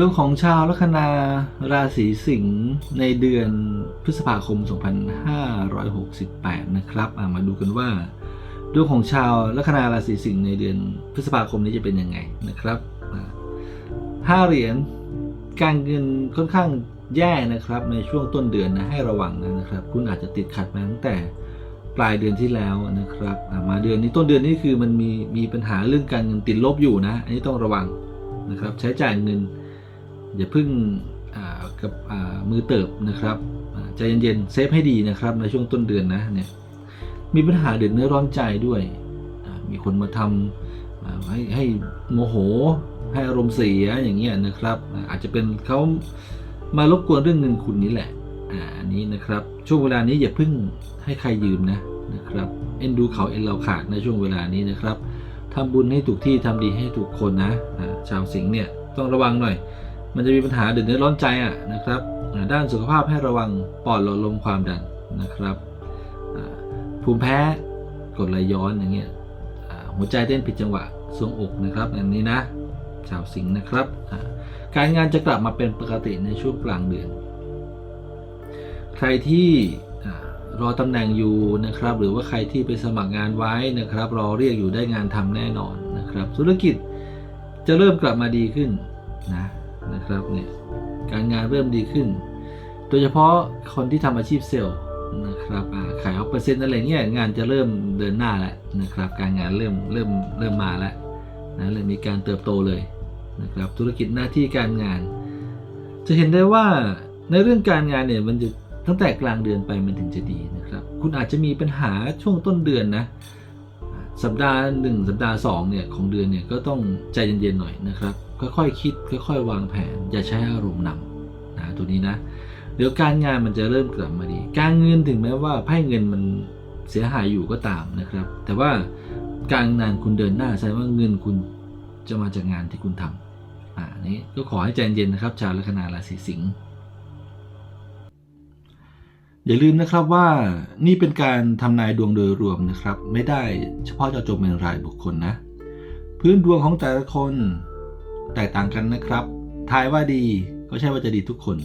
ดวงของชาวลัคนาราศีสิงห์ในเดือนพฤษภาคม 2568 นะครับมาดูกันว่าดวงของชาวลัคนาราศีสิงห์ในเดือนพฤษภาคมนี้จะเป็นยังไงนะครับห้าเหรียญการเงินค่อนข้างแย่นะครับในช่วงต้นเดือนนะให้ระวังนะครับ คุณอาจจะติดขัดมาตั้งแต่ปลายเดือนที่แล้วนะครับมาเดือนนี้ต้นเดือนนี้คือมันมีมีปัญหาเรื่องการเงินติดลบอยู่นะ อันนี้ต้องระวังนะครับ ใช้จ่ายเงิน อย่าพึ่งกับมือเติบนะครับใจเย็นๆเซฟให้ดีนะครับในช่วงต้นเดือนนะเนี่ยมีปัญหาเดือดเนื้อร้อนใจด้วย มีคนมาทำอ่าให้ให้โมโห ให้อารมณ์เสียอย่างเงี้ยนะครับ อาจจะเป็นเขามารบกวนเรื่องเงินคุณนี่แหละอันนี้นะครับช่วงเวลานี้อย่าพึ่งให้ใครยืมนะนะครับเอ็นดูเขาเอ็นเราขาดในช่วงเวลานี้นะครับทำบุญให้ถูกที่ทำดีให้ถูกคนนะชาวสิงห์เนี่ยต้องระวังหน่อย มันจะมีปัญหาเดือดเนื้อร้อนใจอะนะครับด้านสุขภาพให้ระวังปอดหลอดลมความดันนะครับภูมิแพ้กดไหลย้อนอย่างเงี้ยหัวใจเต้นผิดจังหวะทรวงอกนะครับอันนี้นะชาวสิงห์นะครับ การงานจะกลับมาเป็นปกติในช่วงกลางเดือน ใครที่รอตำแหน่งอยู่นะครับ หรือว่าใครที่ไปสมัครงานไว้นะครับ รอเรียกอยู่ได้งานทำแน่นอนนะครับ ธุรกิจจะเริ่มกลับมาดีขึ้นนะ นะครับเนี่ยการงานเริ่มดีขึ้น โดยเฉพาะคนที่ทำอาชีพเซลล์นะครับขายออกเปอร์เซ็นต์อะไรเงี้ยงานจะเริ่มเดินหน้าแล้วนะครับการงานเริ่มเริ่มเริ่มมาแล้วนะเริ่มมีการเติบโตเลยนะครับธุรกิจหน้าที่การงาน จะเห็นได้ว่าในเรื่องการงานเนี่ยมันจะตั้งแต่กลางเดือนไปมันถึงจะดีนะครับ คุณอาจจะมีปัญหาช่วงต้นเดือนนะ สัปดาห์หนึ่งสัปดาห์สองเนี่ยของเดือนเนี่ยก็ต้องใจเย็นๆหน่อยนะครับค่อยๆคคิดค่อยๆวางแผน อย่าใช้อารมณ์นำนะตัวนี้นะ เดี๋ยวการงานมันจะเริ่มกลับมาดี การเงินถึงแม้ว่าไพ่เงินมันเสียหายอยู่ก็ตามนะครับ แต่ว่าการงานคุณเดินหน้าแสดงว่าเงินคุณจะมาจากงานที่คุณทำอ่านี้ก็ขอให้ใจเย็นนะครับ ชาวลัคนาราศีสิงห์ อย่าลืมนะครับว่านี่เป็นการทำนายดวงโดยรวมนะครับ ไม่ได้เฉพาะเจาะจงเป็นรายบุคคลนะ พื้นดวงของแต่ละคนแตกต่างกันนะครับ ทายว่าดีก็ใช่ว่าจะดีทุกคน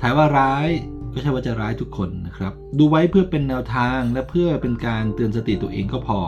ทายว่าร้ายก็ใช่ว่าจะร้ายทุกคนนะครับ ดูไว้เพื่อเป็นแนวทางและเพื่อเป็นการเตือนสติตัวเองก็พอ